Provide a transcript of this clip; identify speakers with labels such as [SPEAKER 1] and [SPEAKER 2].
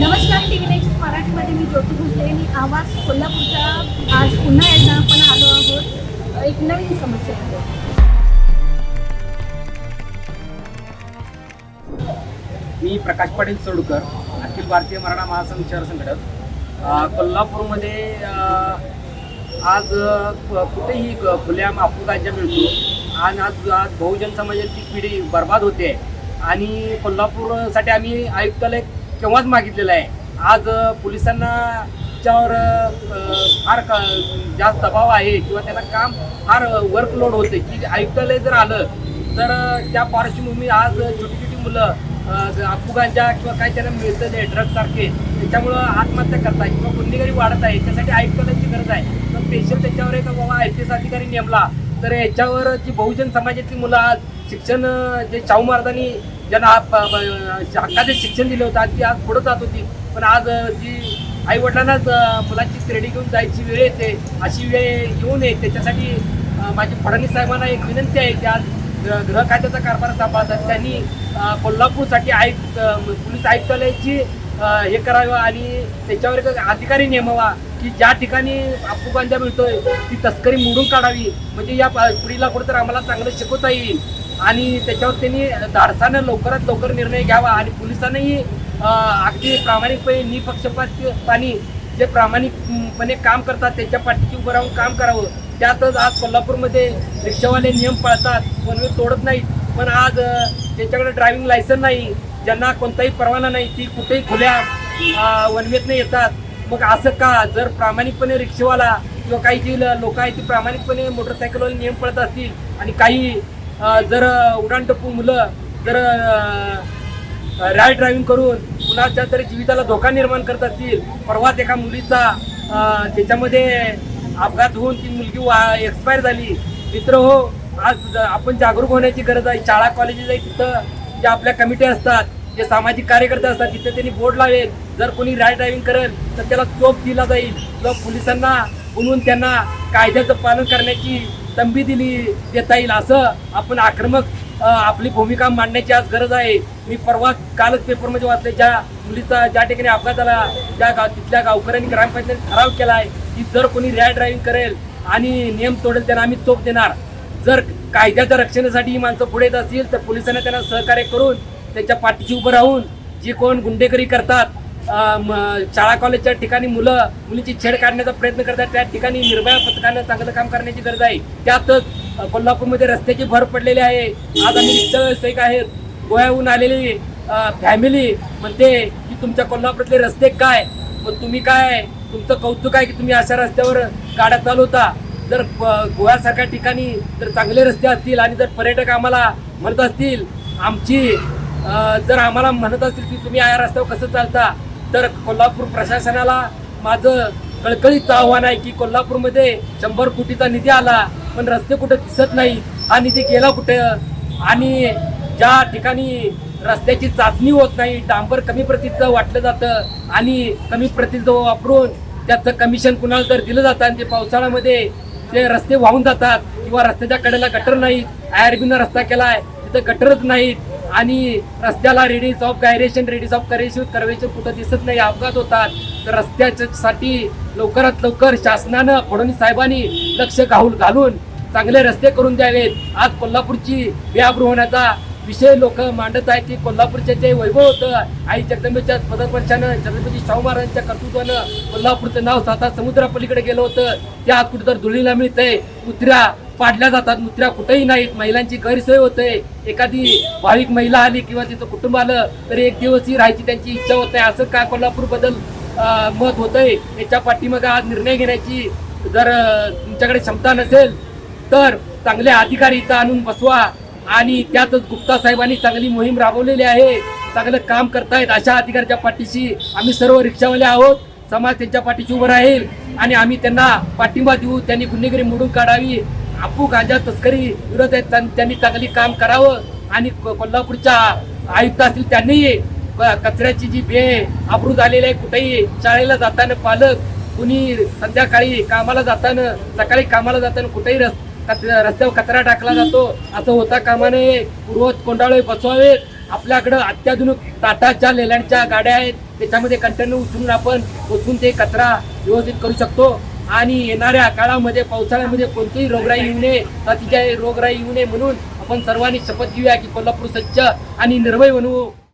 [SPEAKER 1] नमस्कार T V next मराठीमध्ये मी ज्योती भोसले. आणि आवाज कोल्हापूरचा. आज पुन्हा एकदा आपण आलो आहोत. एक नवीन समस्या
[SPEAKER 2] मी प्रकाश पाटील चोडकर अखिल भारतीय मराठा महासंघ शहर संघटक. कोल्हापूरमध्ये आज कुठेही खुल्या माफूक राज्य मिळतो. आणि आज आज बहुजन समाजाची पिढी बर्बाद होते. आणि कोल्हापूरसाठी आम्ही आयुक्तालय केव्हाच मागितलेलं आहे. आज पोलिसांना त्याच्यावर फार जास्त दबाव आहे किंवा त्यांना काम फार वर्कलोड होते की आयुक्तालय जर आलं तर त्या पार्श्वभूमी आज छोटी छोटी मुलं आपू किंवा काही त्यांना मिळतं ते ड्रग्ज सारखे त्याच्यामुळं आत्महत्या करताय किंवा गुन्हेगारी वाढत आहे त्यासाठी आयुक्तालयाची गरज आहे. तर स्पेशल त्याच्यावर एक बाबा आय पी एस अधिकारी नेमला तर याच्यावर जी बहुजन समाजातली मुलं आज शिक्षण जे शाहू महाराजांनी ज्यांना हक्काचे शिक्षण दिलं होतं आणि ती आज पुढं जात होती. पण आज जी आई वडिलांनाच मुलांची क्रेडी घेऊन जायची वेळ येते अशी वेळ येऊ नये. त्याच्यासाठी अं, माझी फडणवीस साहेबांना एक विनंती आहे की आज गृह खात्याचा कारभार सांभाळतात. त्यांनी कोल्हापूरसाठी आयुक्त पोलीस आयुक्तालयाची हे करावं आणि त्याच्यावर एक अधिकारी नेमावा की ज्या ठिकाणी अप्पू गांजा मिळतोय ती तस्करी मोडून काढावी. म्हणजे या पिढीला कुठेतरी आम्हाला चांगलं शिकवता येईल. आणि त्याच्यावर त्यांनी धाडसानं लवकरात लवकर निर्णय घ्यावा आणि पोलिसांनाही अगदी प्रामाणिकपणे निपक्षपातपणे जे प्रामाणिकपणे काम करतात त्यांच्या पाठीशी उभं राहून काम करावं. त्यातच आज कोल्हापूरमध्ये रिक्षावाले नियम पाळतात. वनवे तोडत नाहीत पण आज त्यांच्याकडे ड्रायव्हिंग लायसन नाही. ज्यांना कोणताही परवाना नाही ती कुठेही खुल्या अं, वनवेतनं येतात. मग असं का? जर प्रामाणिकपणे रिक्षावाला किंवा काही जी लोक आहेत ती प्रामाणिकपणे मोटरसायकलवाले नियम पळत असतील आणि काही जर उडाणटप्पू मुलं जर रॅड ड्रायव्हिंग करून कुणाच्या तरी जीविताला धोका निर्माण करत असतील परवाच एका मुलीचा त्याच्यामध्ये अपघात होऊन ती मुलगी वा एक्सपायर झाली. मित्र हो आज आपण जागरूक होण्याची गरज आहे. शाळा कॉलेजेस आहे तिथं. ज्या आपल्या कमिटी असतात जे सामाजिक कार्यकर्ते असतात तिथे त्यांनी बोर्ड लावेल. जर कोणी रॅड ड्रायव्हिंग करेल तर त्याला चोप दिला जाईल. किंवा पोलिसांना बोलवून त्यांना कायद्याचं पालन करण्याची तंबी दिली देता येईल असं आपण आक्रमक आपली भूमिका मांडण्याची आज गरज आहे. मी परवा कालच पेपरमध्ये वाचले ज्या मुलीचा ज्या ठिकाणी अपघात झाला त्या गाव तिथल्या गावकऱ्यांनी ग्रामपंचायत ठराव केला आहे की जर कोणी रॅड ड्रायव्हिंग करेल आणि नियम तोडेल त्यांना आम्ही चोप देणार. जर कायद्याच्या रक्षणासाठी ही माणसं पुढे येत असतील तर पोलिसांना त्यांना सहकार्य करून त्यांच्या पाठीशी उभं राहून जी कोण गुंडेकरी करतात शाळा कॉलेजच्या ठिकाणी मुलं मुलीची छेड काढण्याचा प्रयत्न करतात. त्या ठिकाणी निर्भया पथकानं चांगलं काम करण्याची गरज आहे. त्यातच कोल्हापूरमध्ये रस्त्याची भर पडलेली आहे. आज आम्ही रिक्षा व्यावसायिक आहेत? गोव्याहून आलेली फॅमिली म्हणते की तुमच्या कोल्हापूरातले रस्ते काय? मग तुम्ही काय? तुमचं कौतुक आहे की तुम्ही अशा रस्त्यावर गाड्या चालवता? जर गोव्यासारख्या ठिकाणी जर चांगले रस्ते असतील आणि जर पर्यटक आम्हाला म्हणत असतील आमची जर आम्हाला म्हणत असतील की तुम्ही या रस्त्यावर कसं चालता? तर कोल्हापूर प्रशासनाला माझं कळकळीचं आव्हान आहे की कोल्हापूरमध्ये शंभर कोटीचा निधी आला पण रस्ते कुठं दिसत नाही हा निधी गेला कुठं? आणि ज्या ठिकाणी रस्त्याची चाचणी होत नाही डांबर कमी प्रतीचं वाटलं जातं आणि कमी प्रतीचं वापरून त्याचं कमिशन कुणाला तर दिलं जातं आणि ते पावसाळ्यामध्ये ते रस्ते वाहून जातात किंवा रस्त्याच्या कडेला गटर नाहीत. आय आर बीनं रस्ता तिथं गटरच नाहीत. आणि रस्त्याला radius of gyration radius of gyration curvature कुठं दिसत नाही अपघात होतात. तर रस्त्याच्यासाठी लवकरात लवकर शासनानं फडणवीस साहेबांनी लक्ष घालून घालून चांगले रस्ते करून द्यावेत. आज कोल्हापूरची व्याप होण्याचा विषय लोक मांडत आहेत की कोल्हापूरचे जे वैभव होतं आई जगदंबेच्या पदस्पर्शानं छत्रपती शाहू महाराजांच्या कर्तृत्वानं कोल्हापूरचं नाव साता समुद्रापलीकडे गेलं होतं. ते आज कुठेतरी धुळीला मिळतंय. उतरा पाडल्या जातात. मुत्र्या कुठेही नाहीत महिलांची गैरसोय होते. एखादी भाविक महिला आली किंवा तिचं कुटुंब आलं तरी एक दिवसही राहायची त्यांची इच्छा होत नाही. असं का कोल्हापूरबद्दल मत होतंय? याच्या पाठीमागे आज निर्णय घेण्याची जर तुमच्याकडे क्षमता नसेल तर चांगले अधिकारी इथं आणून बसवा. आणि त्यातच गुप्ता साहेबांनी चांगली मोहीम राबवलेली आहे. चांगलं काम करतायत. अशा अधिकाऱ्याच्या पाठीशी आम्ही सर्व रिक्षावाले आहोत. समाज त्यांच्या पाठीशी उभं राहील. आणि आम्ही त्यांना पाठिंबा देऊ. त्यांनी गुन्हेगिरी मोडून काढावी. आपू गांजा तस्करी विरोधात त्यां- त्यांनी चांगली काम करावं. आणि कोल्हापूरच्या आयुक्त असतील त्यांनी क- कचऱ्याची जी बे अब्रू झालेली आहे कुठेही शाळेला जाताना पालक कुणी संध्याकाळी कामाला जाताना सकाळी कामाला जाताना कुठेही रस कच- रस्त्यावर कचरा टाकला जातो. असं होता कामा नये पूर्वत कोंडाळे बसवावेत. आपल्याकडं अत्याधुनिक टाटाच्या लेल्यांच्या गाड्या आहेत. त्याच्यामध्ये कंटेनर उचलून आपण उचलून ते कचरा व्यवस्थित करू शकतो. आणि येणाऱ्या काळामध्ये पावसाळ्यामध्ये कोणतीही रोगराई येऊ नये अतिशय रोगराई येऊ नये म्हणून आपण सर्वांनी शपथ घेऊया की कोल्हापूर स्वच्छ आणि निर्भय बनवू.